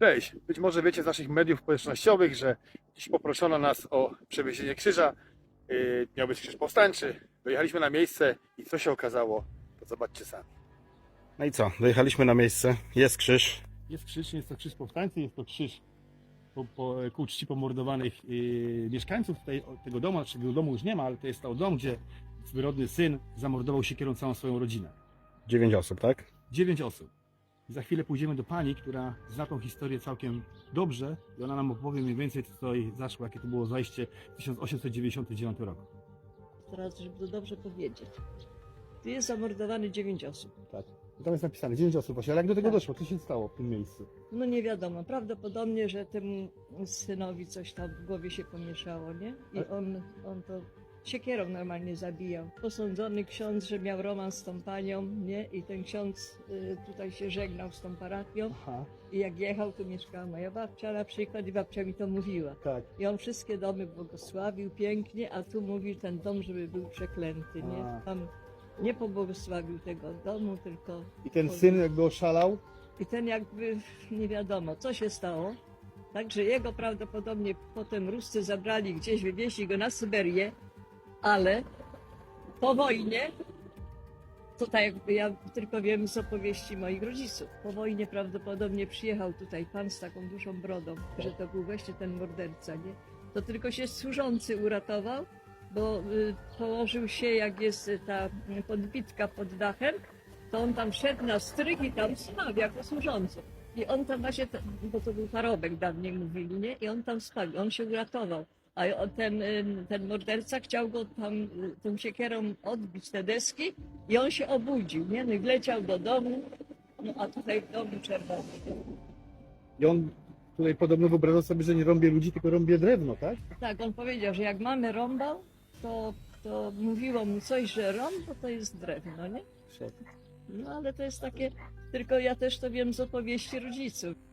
Cześć! Być może wiecie z naszych mediów społecznościowych, że dziś poproszono nas o przewiezienie krzyża. Yy, Miał być krzyż powstańczy. Dojechaliśmy na miejsce i co się okazało, to zobaczcie sami. No i co? Dojechaliśmy na miejsce. Jest krzyż. Jest krzyż, jest to krzyż powstańcy, jest to krzyż po, po, ku czci pomordowanych yy, mieszkańców o- tego domu, znaczy tego domu już nie ma, ale to jest to dom, gdzie zwyrodny syn zamordował siekierą całą swoją rodzinę. Dziewięć osób, tak? Dziewięć osób. I za chwilę pójdziemy do pani, która zna tą historię całkiem dobrze i ona nam opowie mniej więcej, co tutaj zaszło, jakie to było zajście w 1899 roku. Teraz, żeby to dobrze powiedzieć. Tu jest zamordowane dziewięć osób. Tak. Tam jest napisane 9 osób właśnie, ale jak do tego Tak. doszło? Co się stało w tym miejscu? No nie wiadomo, prawdopodobnie, że temu synowi coś tam w głowie się pomieszało, nie? I on, on to siekierą normalnie zabijał. Posądzony ksiądz, że miał romans z tą panią, nie? I ten ksiądz y, tutaj się żegnał z tą parafią Aha, i jak jechał, tu mieszkała moja babcia na przykład i babcia mi to mówiła. tak. I on wszystkie domy błogosławił pięknie, a tu mówi ten dom, żeby był przeklęty, nie? A. Tam nie pobłogosławił tego domu, tylko... I ten syn jakby oszalał? I ten jakby, nie wiadomo, co się stało. Także jego prawdopodobnie potem Ruscy zabrali gdzieś, wywieźli go na Syberię, ale po wojnie, to tak jakby ja tylko wiem z opowieści moich rodziców, po wojnie prawdopodobnie przyjechał tutaj pan z taką dużą brodą, że to był właśnie ten morderca, nie? To tylko się służący uratował, bo y, położył się, jak jest y, ta podbitka pod dachem, to on tam szedł na strych i tam spał jako służący. I on tam właśnie, bo to był parobek dawniej mówili, nie? I on tam spał, on się uratował. A ten, ten morderca chciał go tam y, tą siekierą odbić te deski i on się obudził, nie? No i wleciał do domu, no a tutaj w domu czerwony. I on tutaj podobno wyobrażał sobie, że nie rąbie ludzi, tylko rąbie drewno, tak? Tak, on powiedział, że jak mamy rąbał, to, to mówiło mu coś, że rąb, to to jest drewno, nie? No ale to jest takie, tylko ja też to wiem z opowieści rodziców.